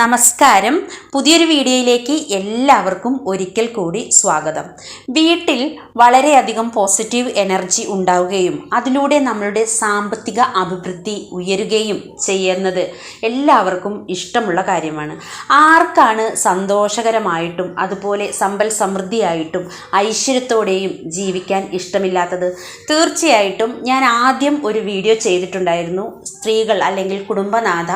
നമസ്കാരം. പുതിയൊരു വീഡിയോയിലേക്ക് എല്ലാവർക്കും ഒരിക്കൽ കൂടി സ്വാഗതം. വീട്ടിൽ വളരെയധികം പോസിറ്റീവ് എനർജി ഉണ്ടാവുകയും അതിലൂടെ നമ്മളുടെ സാമ്പത്തിക അഭിവൃദ്ധി ഉയരുകയും ചെയ്യുന്നത് എല്ലാവർക്കും ഇഷ്ടമുള്ള കാര്യമാണ്. ആർക്കാണ് സന്തോഷകരമായിട്ടും അതുപോലെ സമ്പൽ സമൃദ്ധിയായിട്ടും ഐശ്വര്യത്തോടെയും ജീവിക്കാൻ ഇഷ്ടമില്ലാത്തത്? തീർച്ചയായിട്ടും ഞാൻ ആദ്യം ഒരു വീഡിയോ ചെയ്തിട്ടുണ്ടായിരുന്നു. സ്ത്രീകൾ അല്ലെങ്കിൽ കുടുംബനാഥ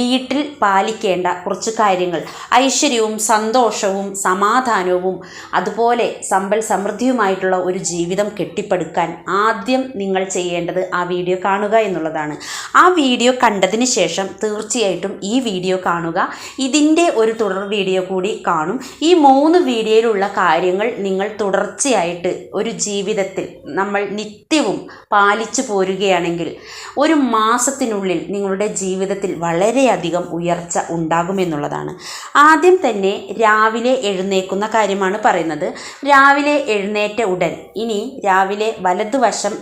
വീട്ടിൽ പാലിക്കേണ്ട കുറച്ച് കാര്യങ്ങൾ. ഐശ്വര്യവും സന്തോഷവും സമാധാനവും അതുപോലെ സമ്പൽ സമൃദ്ധിയുമായിട്ടുള്ള ഒരു ജീവിതം കെട്ടിപ്പടുക്കാൻ ആദ്യം നിങ്ങൾ ചെയ്യേണ്ടത് ആ വീഡിയോ കാണുക എന്നുള്ളതാണ്. ആ വീഡിയോ കണ്ടതിന് ശേഷം തീർച്ചയായിട്ടും ഈ വീഡിയോ കാണുക. ഇതിന്റെ ഒരു തുടർ വീഡിയോ കൂടി കാണും. ഈ മൂന്ന് വീഡിയോയിലുള്ള കാര്യങ്ങൾ നിങ്ങൾ തുടർച്ചയായിട്ട് ഒരു ജീവിതത്തിൽ നമ്മൾ നിത്യവും പാലിച്ചു പോരുകയാണെങ്കിൽ ഒരു മാസത്തിനുള്ളിൽ നിങ്ങളുടെ ജീവിതത്തിൽ വളരെയധികം ഉയർച്ച ഉണ്ടാകുമെന്നുള്ളതാണ്. ആദ്യം തന്നെ രാവിലെ എഴുന്നേക്കുന്ന കാര്യമാണ് പറയുന്നത്. രാവിലെ എഴുന്നേറ്റ ഉടൻ ഇനി രാവിലെ വലതുവശം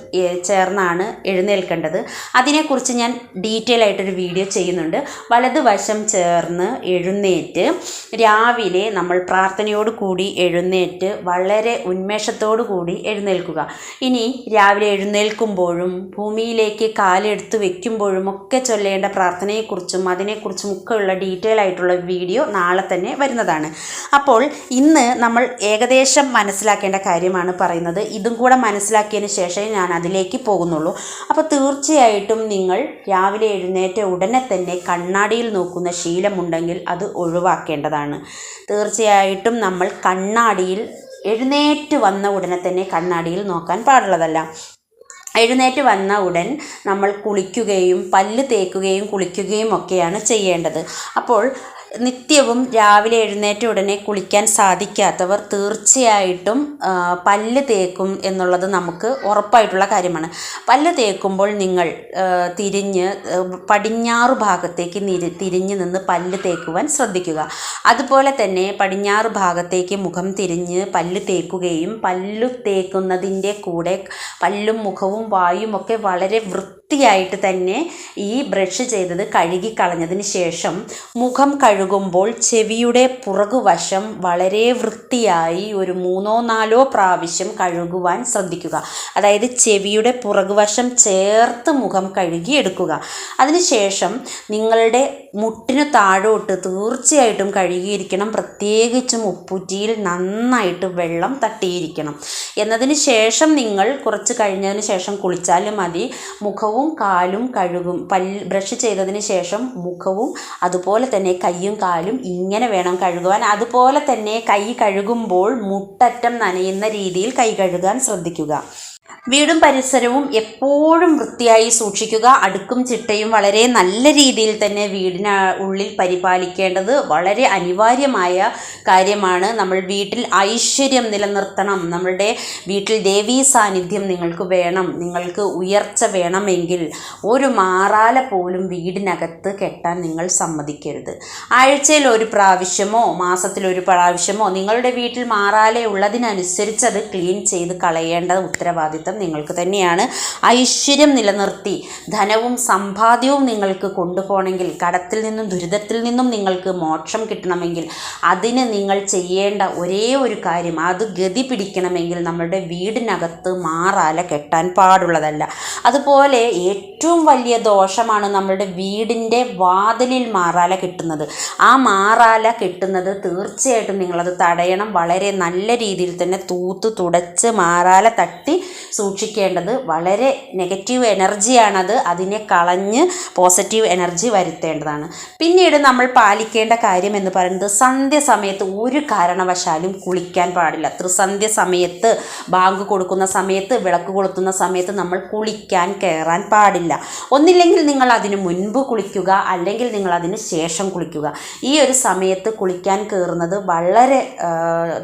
ചേർന്നാണ് എഴുന്നേൽക്കേണ്ടത്. അതിനെക്കുറിച്ച് ഞാൻ ഡീറ്റെയിൽ ആയിട്ടൊരു വീഡിയോ ചെയ്യുന്നുണ്ട്. വലതുവശം ചേർന്ന് എഴുന്നേറ്റ് രാവിലെ നമ്മൾ പ്രാർത്ഥനയോട് കൂടി എഴുന്നേറ്റ് വളരെ ഉന്മേഷത്തോടു കൂടി എഴുന്നേൽക്കുക. ഇനി രാവിലെ എഴുന്നേൽക്കുമ്പോഴും ഭൂമിയിലേക്ക് കാലെടുത്ത് വെക്കുമ്പോഴും ഒക്കെ ചൊല്ലേണ്ട പ്രാർത്ഥനയെക്കുറിച്ചും അതിനെക്കുറിച്ചും ഒക്കെ ഉള്ള ഡീറ്റെയിൽ ആയിട്ടുള്ള വീഡിയോ നാളെ തന്നെ വരുന്നതാണ്. അപ്പോൾ ഇന്ന് നമ്മൾ ഏകദേശം മനസ്സിലാക്കേണ്ട കാര്യമാണ് പറയുന്നത്. ഇതും കൂടെ മനസ്സിലാക്കിയതിന് ശേഷമേ ഞാൻ അതിലേക്ക് പോകുന്നുള്ളൂ. അപ്പോൾ തീർച്ചയായിട്ടും നിങ്ങൾ രാവിലെ എഴുന്നേറ്റ ഉടനെ തന്നെ കണ്ണാടിയിൽ നോക്കുന്ന ശീലമുണ്ടെങ്കിൽ അത് ഒഴിവാക്കേണ്ടതാണ്. തീർച്ചയായിട്ടും നമ്മൾ കണ്ണാടിയിൽ എഴുന്നേറ്റ് വന്ന ഉടനെ തന്നെ കണ്ണാടിയിൽ നോക്കാൻ പാടുള്ളതല്ല. എഴുന്നേറ്റ് വന്ന ഉടൻ നമ്മൾ കുളിക്കുകയും പല്ല് തേക്കുകയും കുളിക്കുകയും ഒക്കെയാണ് ചെയ്യേണ്ടത്. അപ്പോൾ നിത്യവും രാവിലെ എഴുന്നേറ്റ ഉടനെ കുളിക്കാൻ സാധിക്കാത്തവർ തീർച്ചയായിട്ടും പല്ല് തേക്കും എന്നുള്ളത് നമുക്ക് ഉറപ്പായിട്ടുള്ള കാര്യമാണ്. പല്ല് തേക്കുമ്പോൾ നിങ്ങൾ തിരിഞ്ഞ് പടിഞ്ഞാറു ഭാഗത്തേക്ക് തിരിഞ്ഞ് നിന്ന് പല്ല് തേക്കുവാൻ ശ്രദ്ധിക്കുക. അതുപോലെ തന്നെ പടിഞ്ഞാറ് ഭാഗത്തേക്ക് മുഖം തിരിഞ്ഞ് പല്ല് തേക്കുകയും പല്ല് തേക്കുന്നതിന്റെ കൂടെ പല്ലും മുഖവും വായും ഒക്കെ വളരെ വൃത്തിയായിട്ട് തന്നെ ഈ ബ്രഷ് ചെയ്തത് കഴുകി കളഞ്ഞതിന് ശേഷം മുഖം കഴുകുമ്പോൾ ചെവിയുടെ പുറകുവശം വളരെ വൃത്തിയായി ഒരു മൂന്നോ നാലോ പ്രാവശ്യം കഴുകുവാൻ ശ്രദ്ധിക്കുക. അതായത് ചെവിയുടെ പുറകുവശം ചേർത്ത് മുഖം കഴുകി എടുക്കുക അതിനുശേഷം നിങ്ങളുടെ മുട്ടിന് താഴോട്ട് തീർച്ചയായിട്ടും കഴുകിയിരിക്കണം. പ്രത്യേകിച്ചും ഉപ്പുറ്റിയിൽ നന്നായിട്ട് വെള്ളം തട്ടിയിരിക്കണം. എന്നതിന് ശേഷം നിങ്ങൾ കുറച്ച് കഴിഞ്ഞതിന് ശേഷം കുളിച്ചാലും മതി. മുഖവും കാലും കഴുകും. പല്ല് ബ്രഷ് ചെയ്തതിന് ശേഷം മുഖവും അതുപോലെ തന്നെ കൈയും കാലും ഇങ്ങനെ വേണം കഴുകുവാൻ. അതുപോലെ തന്നെ കൈ കഴുകുമ്പോൾ മുട്ടറ്റം നനയുന്ന രീതിയിൽ കൈ കഴുകാൻ ശ്രദ്ധിക്കുക. വീടും പരിസരവും എപ്പോഴും വൃത്തിയായി സൂക്ഷിക്കുക. അടുക്കും ചിട്ടയും വളരെ നല്ല രീതിയിൽ തന്നെ വീടിന് ഉള്ളിൽ പരിപാലിക്കേണ്ടത് വളരെ അനിവാര്യമായ കാര്യമാണ്. നമ്മൾ വീട്ടിൽ ഐശ്വര്യം നിലനിർത്തണം. നമ്മളുടെ വീട്ടിൽ ദേവീ സാന്നിധ്യം നിങ്ങൾക്ക് വേണം. നിങ്ങൾക്ക് ഉയർച്ച വേണമെങ്കിൽ ഒരു മാറാല പോലും വീടിനകത്ത് കെട്ടാൻ നിങ്ങൾ സമ്മതിക്കരുത്. ആഴ്ചയിൽ ഒരു പ്രാവശ്യമോ മാസത്തിൽ ഒരു പ്രാവശ്യമോ നിങ്ങളുടെ വീട്ടിൽ മാറാല ഉള്ളതിനനുസരിച്ച് അത് ക്ലീൻ ചെയ്ത് കളയേണ്ട ഉത്തരവാദിത്തം നിങ്ങൾക്ക് തന്നെയാണ് ഐശ്വര്യം നിലനിർത്തി. ധനവും സമ്പാദ്യവും നിങ്ങൾക്ക് കൊണ്ടുപോകണമെങ്കിൽ കടത്തിൽ നിന്നും ദുരിതത്തിൽ നിന്നും നിങ്ങൾക്ക് മോക്ഷം കിട്ടണമെങ്കിൽ അതിന് നിങ്ങൾ ചെയ്യേണ്ട ഒരേ ഒരു കാര്യം അത് ഗതി പിടിക്കണമെങ്കിൽ നമ്മുടെ വീടിനകത്ത് മാറാല കെട്ടാൻ പാടുള്ളതല്ല. അതുപോലെ ഏറ്റവും വലിയ ദോഷമാണ് നമ്മുടെ വീടിന്റെ വാതിലിൽ മാറാല കിട്ടുന്നത്. ആ മാറാല കിട്ടുന്നത് തീർച്ചയായിട്ടും നിങ്ങളത് തടയണം. വളരെ നല്ല രീതിയിൽ തന്നെ തൂത്ത് തുടച്ച് മാറാല തട്ടി സൂക്ഷിക്കേണ്ടത് വളരെ നെഗറ്റീവ് എനർജിയാണത് അതിനെ കളഞ്ഞ് പോസിറ്റീവ് എനർജി വരുത്തേണ്ടതാണ്. പിന്നീട് നമ്മൾ പാലിക്കേണ്ട കാര്യം എന്ന് പറയുന്നത് സന്ധ്യ സമയത്ത് ഒരു കാരണവശാലും കുളിക്കാൻ പാടില്ല. ത്രിസന്ധ്യ സമയത്ത് ബാങ്ക് കൊടുക്കുന്ന സമയത്ത് വിളക്ക് കൊളുത്തുന്ന സമയത്ത് നമ്മൾ കുളിക്കാൻ കയറാൻ പാടില്ല. ഒന്നില്ലെങ്കിൽ നിങ്ങൾ അതിന് മുൻപ് കുളിക്കുക അല്ലെങ്കിൽ നിങ്ങൾ അതിന് ശേഷം കുളിക്കുക. ഈ ഒരു സമയത്ത് കുളിക്കാൻ കയറുന്നത് വളരെ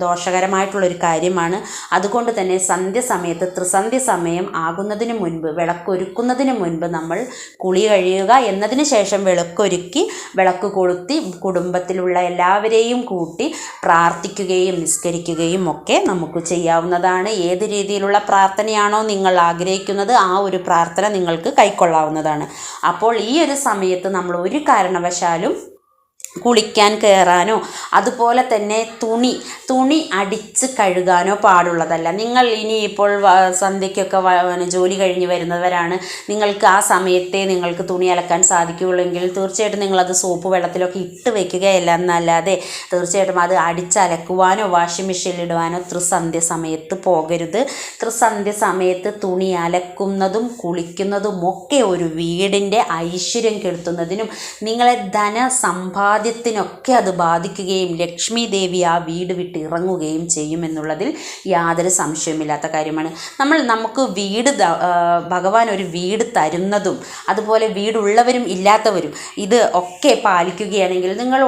ദോഷകരമായിട്ടുള്ള ദോഷകരമായിട്ടുള്ളൊരു കാര്യമാണ്. അതുകൊണ്ട് തന്നെ സന്ധ്യ സമയത്ത് ത്രിസന്ധ്യ സമയം ആകുന്നതിന് മുൻപ് വിളക്കൊരുക്കുന്നതിന് മുൻപ് നമ്മൾ കുളി കഴിയുക എന്നതിന് ശേഷം വിളക്കൊരുക്കി വിളക്ക് കൊളുത്തി കുടുംബത്തിലുള്ള എല്ലാവരെയും കൂട്ടി പ്രാർത്ഥിക്കുകയും നിസ്കരിക്കുകയും ഒക്കെ നമുക്ക് ചെയ്യാവുന്നതാണ്. ഏത് രീതിയിലുള്ള പ്രാർത്ഥനയാണോ നിങ്ങൾ ആഗ്രഹിക്കുന്നത് ആ ഒരു പ്രാർത്ഥന നിങ്ങൾക്ക് കൈക്കൊള്ളാവുന്നതാണ്. അപ്പോൾ ഈ ഒരു സമയത്ത് നമ്മൾ ഒരു കാരണവശാലും കുളിക്കാൻ കയറാനോ അതുപോലെ തന്നെ തുണി തുണി അടിച്ച് കഴുകാനോ പാടുള്ളതല്ല. നിങ്ങൾ ഇനി ഇപ്പോൾ സന്ധ്യയ്ക്കൊക്കെ ജോലി കഴിഞ്ഞ് വരുന്നവരാണ്. നിങ്ങൾക്ക് ആ സമയത്തെ നിങ്ങൾക്ക് തുണി അലക്കാൻ സാധിക്കുകയുള്ളെങ്കിൽ തീർച്ചയായിട്ടും നിങ്ങളത് സോപ്പ് വെള്ളത്തിലൊക്കെ ഇട്ട് വെക്കുകയല്ല. എന്നല്ലാതെ തീർച്ചയായിട്ടും അത് അടിച്ചലക്കുവാനോ വാഷിംഗ് മെഷീനിൽ ഇടുവാനോ ത്രിസന്ധ്യ സമയത്ത് പോകരുത്. ത്രിസന്ധ്യ സമയത്ത് തുണി അലക്കുന്നതും കുളിക്കുന്നതും ഒക്കെ ഒരു വീടിന്റെ ഐശ്വര്യം കെടുത്തുന്നതിനും നിങ്ങളെ ധന സമ്പാദ്യത്തിനൊക്കെ അത് ബാധിക്കുകയും ലക്ഷ്മി ദേവി ആ വീട് വിട്ട് ഇറങ്ങുകയും ചെയ്യുമെന്നുള്ളതിൽ യാതൊരു സംശയമില്ലാത്ത കാര്യമാണ്. നമ്മൾ നമുക്ക് വീട് ഭഗവാൻ ഒരു വീട് തരുന്നതും അതുപോലെ വീടുള്ളവരും ഇല്ലാത്തവരും ഇത് ഒക്കെ പാലിക്കുകയാണെങ്കിൽ നിങ്ങൾ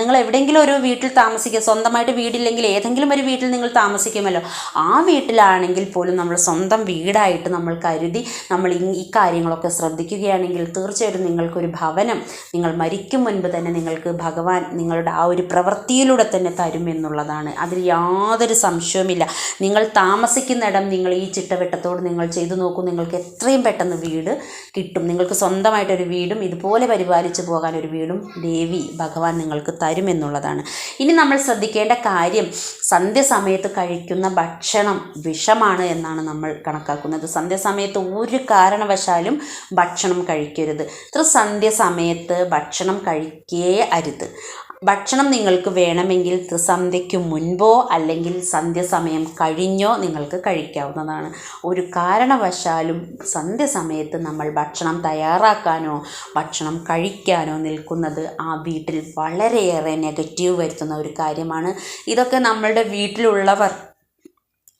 നിങ്ങൾ എവിടെയെങ്കിലും ഒരു വീട്ടിൽ താമസിക്കുക സ്വന്തമായിട്ട് വീടില്ലെങ്കിൽ ഏതെങ്കിലും ഒരു വീട്ടിൽ നിങ്ങൾ താമസിക്കുമല്ലോ. ആ വീട്ടിലാണെങ്കിൽ പോലും നമ്മൾ സ്വന്തം വീടായിട്ട് നമ്മൾ കരുതി നമ്മൾ ഈ കാര്യങ്ങളൊക്കെ ശ്രദ്ധിക്കുകയാണെങ്കിൽ തീർച്ചയായിട്ടും നിങ്ങൾക്കൊരു ഭവനം നിങ്ങൾ മരിക്കും മുൻപ് തന്നെ നിങ്ങൾക്ക് ഭഗവാൻ നിങ്ങളുടെ ആ ഒരു പ്രവൃത്തിയിലൂടെ തന്നെ തരും എന്നുള്ളതാണ്. അതിൽ യാതൊരു സംശയവുമില്ല. നിങ്ങൾ താമസിക്കുന്നിടം നിങ്ങൾ ഈ ചിട്ടവട്ടത്തോട് നിങ്ങൾ ചെയ്തു നോക്കൂ. നിങ്ങൾക്ക് എത്രയും പെട്ടെന്ന് വീട് കിട്ടും. നിങ്ങൾക്ക് സ്വന്തമായിട്ടൊരു വീടും ഇതുപോലെ പരിപാലിച്ചു പോകാൻ ഒരു വീടും ദേവി ഭഗവാൻ നിങ്ങൾക്ക് തരും എന്നുള്ളതാണ്. ഇനി നമ്മൾ ശ്രദ്ധിക്കേണ്ട കാര്യം സന്ധ്യസമയത്ത് കഴിക്കുന്ന ഭക്ഷണം വിഷമാണ് എന്നാണ് നമ്മൾ കണക്കാക്കുന്നത്. സന്ധ്യസമയത്ത് ഒരു കാരണവശാലും ഭക്ഷണം കഴിക്കരുത്. ഇത്ര സന്ധ്യസമയത്ത് ഭക്ഷണം കഴിക്കേ അരുത് ഭക്ഷണം നിങ്ങൾക്ക് വേണമെങ്കിൽ സന്ധ്യയ്ക്ക് മുൻപോ അല്ലെങ്കിൽ സന്ധ്യസമയം കഴിഞ്ഞോ നിങ്ങൾക്ക് കഴിക്കാവുന്നതാണ്. ഒരു കാരണവശാലും സന്ധ്യസമയത്ത് നമ്മൾ ഭക്ഷണം തയ്യാറാക്കാനോ ഭക്ഷണം കഴിക്കാനോ നിൽക്കുന്നത് ആ വീട്ടിൽ വളരെയേറെ നെഗറ്റീവ് വരുത്തുന്ന ഒരു കാര്യമാണ്. ഇതൊക്കെ നമ്മളുടെ വീട്ടിലുള്ളവർ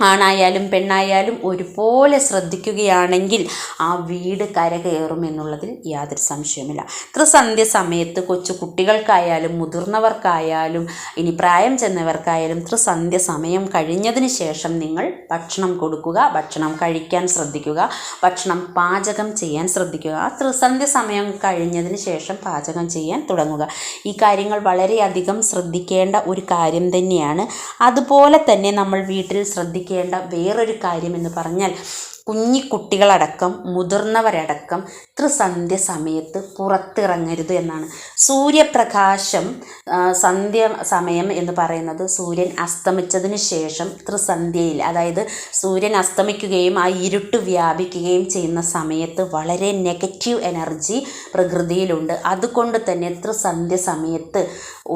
ആണായാലും പെണ്ണായാലും ഒരുപോലെ ശ്രദ്ധിക്കുകയാണെങ്കിൽ ആ വീട് കരകയറും എന്നുള്ളതിൽ യാതൊരു സംശയവുമില്ല. ത്രിസന്ധ്യ സമയത്ത് കൊച്ചു കുട്ടികൾക്കായാലും മുതിർന്നവർക്കായാലും ഇനി പ്രായം ചെന്നവർക്കായാലും ത്രിസന്ധ്യ സമയം കഴിഞ്ഞതിന് ശേഷം നിങ്ങൾ ഭക്ഷണം കൊടുക്കുക ഭക്ഷണം കഴിക്കാൻ ശ്രദ്ധിക്കുക ഭക്ഷണം പാചകം ചെയ്യാൻ ശ്രദ്ധിക്കുക. ആ ത്രിസന്ധ്യ സമയം കഴിഞ്ഞതിന് ശേഷം പാചകം ചെയ്യാൻ തുടങ്ങുക. ഈ കാര്യങ്ങൾ വളരെയധികം ശ്രദ്ധിക്കേണ്ട ഒരു കാര്യം തന്നെയാണ്. അതുപോലെ തന്നെ നമ്മൾ വീട്ടിൽ ശ്രദ്ധിക്കേണ്ട വേറൊരു കാര്യം എന്ന് പറഞ്ഞാൽ കുഞ്ഞിക്കുട്ടികളടക്കം മുതിർന്നവരടക്കം ത്രിസന്ധ്യ സമയത്ത് പുറത്തിറങ്ങരുത് എന്നാണ്. സൂര്യപ്രകാശം സന്ധ്യ സമയം എന്ന് പറയുന്നത് സൂര്യൻ അസ്തമിച്ചതിന് ശേഷം ത്രിസന്ധ്യയിൽ അതായത് സൂര്യൻ അസ്തമിക്കുകയും ആ ഇരുട്ട് വ്യാപിക്കുകയും ചെയ്യുന്ന സമയത്ത് വളരെ നെഗറ്റീവ് എനർജി പ്രകൃതിയിലുണ്ട്. അതുകൊണ്ട് തന്നെ ത്രിസന്ധ്യ സമയത്ത്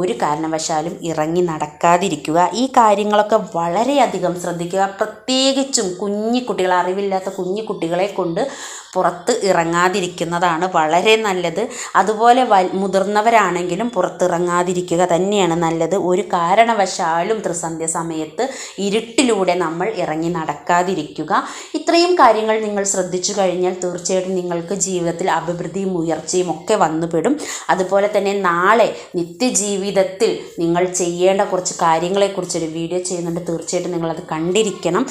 ഒരു കാരണവശാലും ഇറങ്ങി നടക്കാതിരിക്കുക. ഈ കാര്യങ്ങളൊക്കെ വളരെയധികം ശ്രദ്ധിക്കുക. പ്രത്യേകിച്ചും കുഞ്ഞി കുട്ടികൾ അറിവില്ലാത്ത കുഞ്ഞു കുട്ടികളെ കൊണ്ട് പുറത്ത് ഇറങ്ങാതിരിക്കുന്നതാണ് വളരെ നല്ലത്. അതുപോലെ വ മുതിർന്നവരാണെങ്കിലും പുറത്തിറങ്ങാതിരിക്കുക തന്നെയാണ് നല്ലത്. ഒരു കാരണവശാലും ത്രിസന്ധ്യ സമയത്ത് ഇരുട്ടിലൂടെ നമ്മൾ ഇറങ്ങി നടക്കാതിരിക്കുക. ഇത്രയും കാര്യങ്ങൾ നിങ്ങൾ ശ്രദ്ധിച്ചു കഴിഞ്ഞാൽ തീർച്ചയായിട്ടും നിങ്ങൾക്ക് ജീവിതത്തിൽ അഭിവൃദ്ധിയും ഉയർച്ചയും ഒക്കെ വന്നുപെടും. അതുപോലെ തന്നെ നാളെ നിത്യജീവിതത്തിൽ നിങ്ങൾ ചെയ്യേണ്ട കുറച്ച് കാര്യങ്ങളെക്കുറിച്ചൊരു വീഡിയോ ചെയ്യുന്നുണ്ട്. തീർച്ചയായിട്ടും നിങ്ങളത് കണ്ടിരിക്കണം.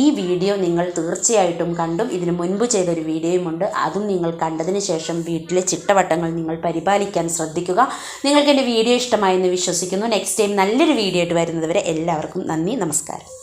ഈ വീഡിയോ നിങ്ങൾ തീർച്ചയായിട്ടും കണ്ടും ഇതിനു മുൻപ് ചെയ്തൊരു വീഡിയോയുമുണ്ട്. അതും നിങ്ങൾ കണ്ടതിന് ശേഷം വീട്ടിലെ ചിട്ടവട്ടങ്ങൾ നിങ്ങൾ പരിപാലിക്കാൻ ശ്രദ്ധിക്കുക. നിങ്ങൾക്ക് എന്റെ വീഡിയോ ഇഷ്ടമായെന്ന് വിശ്വസിക്കുന്നു. നെക്സ്റ്റ് ടൈം നല്ലൊരു വീഡിയോ ആയിട്ട് വരുന്നതുവരെ എല്ലാവർക്കും നന്ദി നമസ്കാരം.